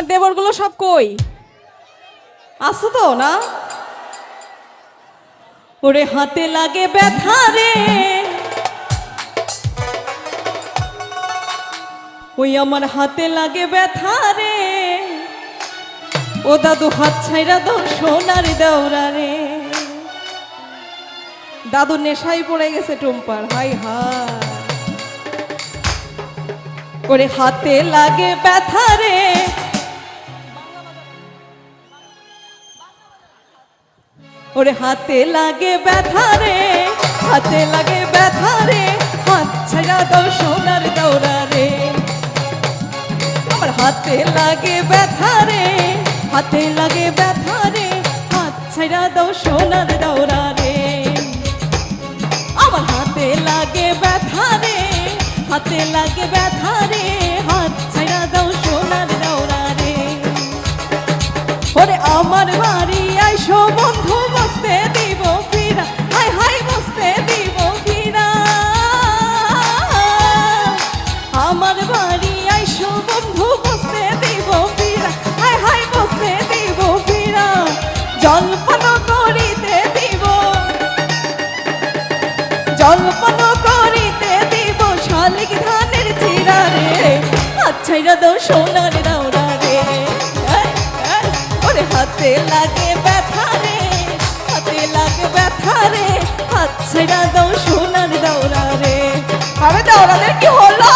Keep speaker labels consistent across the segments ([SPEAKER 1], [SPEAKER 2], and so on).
[SPEAKER 1] আমার দেবরগুলো সব কই? আসো তো, না? ওরে হাতে লাগে ব্যথা রে। ওই আমার হাতে লাগে ব্যথা রে। ও দাদু হাত ছাইরা দাও, সোনার দেওরা রে। দাদু নেশাই পড়ে গেছে টুম্পার, হাই হাই। ওরে হাতে লাগে ব্যথা রে। ওরে হাতে লাগে ব্যথা রে, হাতে লাগে ব্যথা রে, হাত ছাড়া দাও সোনার দৌড়া রে। আমার হাতে লাগে ব্যথা রে, হাতে লাগে ব্যথা রে, হাত ছাড়া দাও সোনার দৌড়া রে। আমার হাতে লাগে ব্যথা রে, হাতে লাগে ব্যথা রে, হাত ছাড়া দাও সোনার দৌড়া রে। ওরে আমার বাড়ি জলপান করিতে দিব শালিক ধানের চিরা রে আচ্ছাইরা দাও সোনার দাওরা রে ওরে হাতে লাগে ব্যথা রে। হাতে লাগে ব্যথা রে। ছেড়া দাও সোনার দাওরা রে দাওরাদের কি হলো?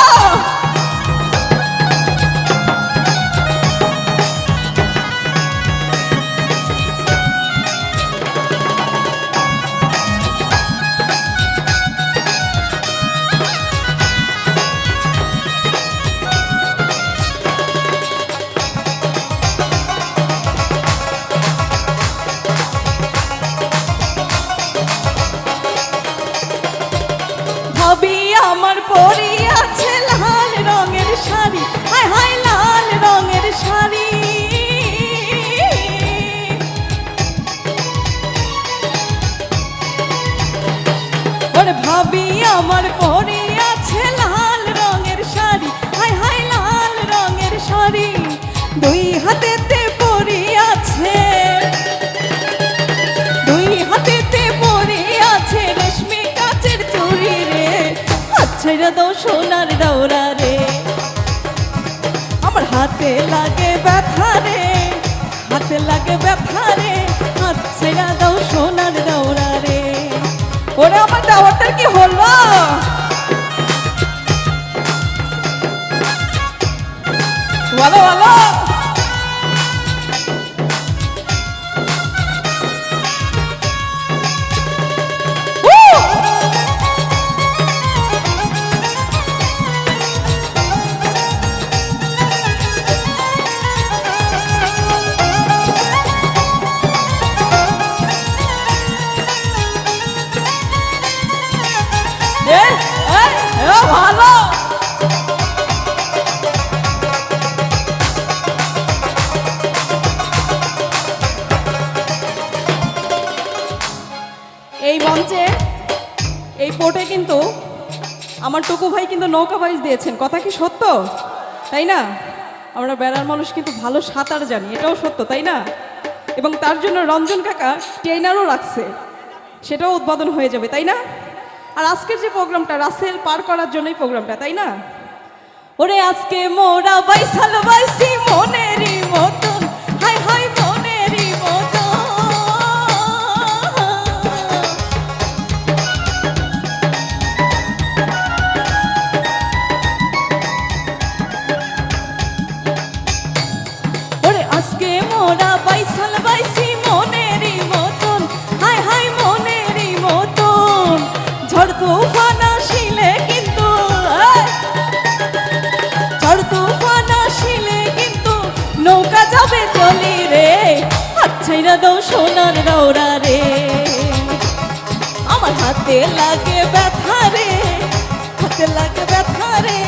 [SPEAKER 1] ভাবি আমার পরি আছে লাল রঙের শাড়ি। হায় হায় লাল রঙের শাড়ি। দুই হাতেতে পরি আছে। দুই হাতেতে পরে আছে রেশমি কাচের চুড়ি রে। দাও সোনার দৌড়া রে। আমার হাতে লাগে ব্যথা রে। হাতে লাগে ব্যথা রে। ছেড়া দাও সোনার দৌড়া রে। ওরে আমার দাওয়াটার বলো বলো এই মঞ্চে, এই পোর্টে কিন্তু আমার টুকু ভাই কিন্তু নৌকা বাইজ দিয়েছেন। কথা কি সত্য? তাই না? আমরা বেড়ার মানুষ কিন্তু ভালো সাঁতার জানি, এটাও সত্য, তাই না? এবং তার জন্য রঞ্জন কাকা ট্রেনারও রাখছে, সেটাও উদ্বোধন হয়ে যাবে, তাই না? আর আজকের যে প্রোগ্রামটা, রাসেল পার করার জন্যই প্রোগ্রামটা, তাই না? ওরে আজকে মোরা বাইসাল বাইসি তুফান আসিলে কিন্তু ঝড় তুফান আসিলে কিন্তু নৌকা যাবে চলি রে আচ্ছাইরা দাও সোনার দৌড়া রে। আমার হাতে লাগে ব্যথা রে, হাতে লাগে ব্যথা রে।